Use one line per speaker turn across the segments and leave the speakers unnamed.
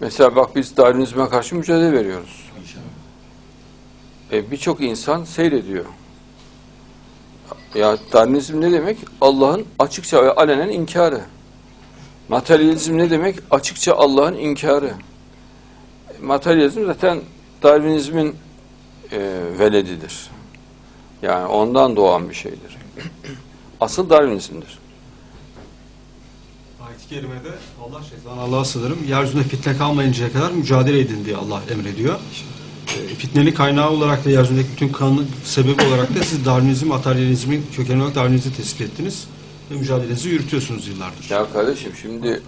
Mesela bak biz Darwinizme karşı mücadele veriyoruz. E, Birçok insan seyrediyor. Ya Darwinizm ne demek? Allah'ın açıkça ve alenen inkarı. Materyalizm ne demek? Açıkça Allah'ın inkarı. Materyalizm zaten Darwinizmin e, veledidir. Yani ondan doğan bir şeydir. Asıl Darwinizmdir.
Kerime'de Allah şeytan Allah'a sığınırım. Yeryüzünde fitne kalmayıncaya kadar mücadele edin diye Allah emrediyor. E, fitnenin kaynağı olarak da yeryüzündeki bütün kanun sebebi olarak da siz Darwinizm, materyalizmin kökeni olarak Darwinizmi tespit ettiniz. Ve mücadelenizi yürütüyorsunuz yıllardır.
Ya kardeşim şimdi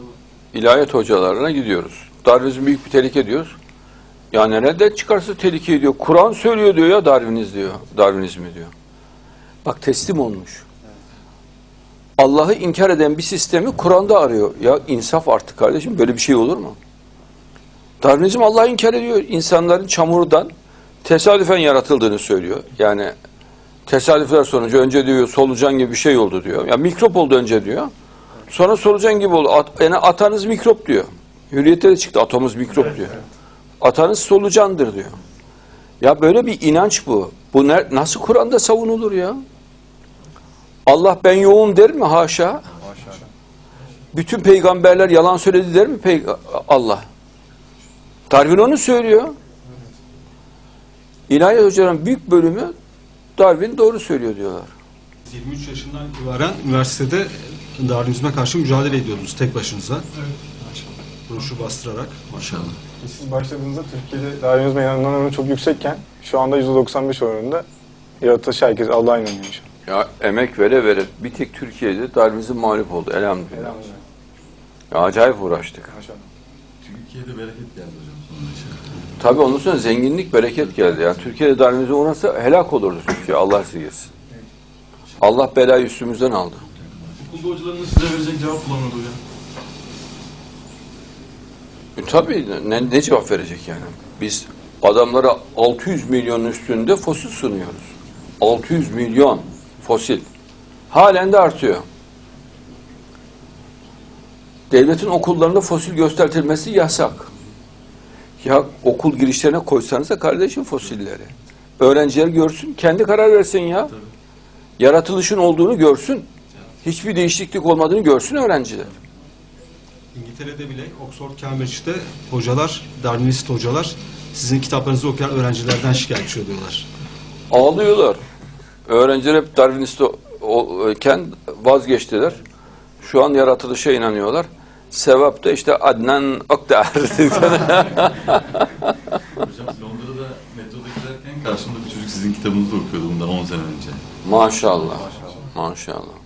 ilahiyat hocalarına gidiyoruz. Darwinizm büyük bir tehlike diyoruz. Ya nereden çıkarsa tehlike diyor. Kur'an söylüyor diyor ya Darwiniz diyor. Darwinizmi diyor. Bak teslim olmuş. Allah'ı inkar eden bir sistemi Kur'an'da arıyor. Ya insaf artık kardeşim böyle bir şey olur mu? Darwinizm Allah'ı inkar ediyor. İnsanların çamurdan tesadüfen yaratıldığını söylüyor. Yani tesadüfler sonucu önce diyor solucan gibi bir şey oldu diyor. Ya mikrop oldu önce diyor. Sonra solucan gibi oldu. At, yani atanız mikrop diyor. Hürriyette de çıktı atomuz mikrop diyor. Atanız solucandır diyor. Ya böyle bir inanç bu. Bu nasıl Kur'an'da savunulur ya? Allah ben yoğum der mi? Haşa. Bütün peygamberler yalan söyledi der mi pey- Allah? Darwin onu söylüyor. İlahiyat hocaların büyük bölümü Darwin doğru söylüyor diyorlar.
23 yaşından itibaren üniversitede Darwinizme karşı mücadele ediyordunuz tek başınıza. Broşür bastırarak maşallah.
Siz başladığınızda Türkiye'de Darwinizme inanan oranı çok yüksekken şu anda %95 oranında yaratılış herkes Allah'a inanıyor an.
Ya emek vere vere bir tek Türkiye'de Darwinizm mağlup oldu elhamdülillah.
Elhamdülillah.
Ya acayip uğraştık.
Maşallah.
Türkiye'de bereket geldi hocam sonra.
Tabii ondan sonra zenginlik, bereket geldi. Yani Türkiye'de Darwinizm uğrasa helak olurdu Türkiye. Allah esirgesin. Allah belayı üstümüzden aldı.
Okulda hocalarınız size verecek cevap bulamadı hocam.
E, tabii ne, ne cevap verecek yani? Biz adamlara 600 milyonun üstünde fosil sunuyoruz. 600 milyon fosil. Halen de artıyor. Devletin okullarında fosil göstertilmesi yasak. Ya okul girişlerine koysanız da kardeşim fosilleri. Öğrenciler görsün, kendi karar versin ya. Yaratılışın olduğunu görsün. Hiçbir değişiklik olmadığını görsün öğrenciler.
İngiltere'de bile Oxford Cambridge'de hocalar, Darwinist hocalar sizin kitaplarınızı okuyan öğrencilerden şikayetçi oluyorlar.
Ağlıyorlar. Öğrenciler hep Darwinist iken vazgeçtiler. Şu an yaratılışa inanıyorlar. Sevap da işte Adnan Oktar.
Hocam Londra'da metroda giderken karşımda bir çocuk sizin kitabınızı okuyordu bundan 10 sene önce.
Maşallah. Maşallah.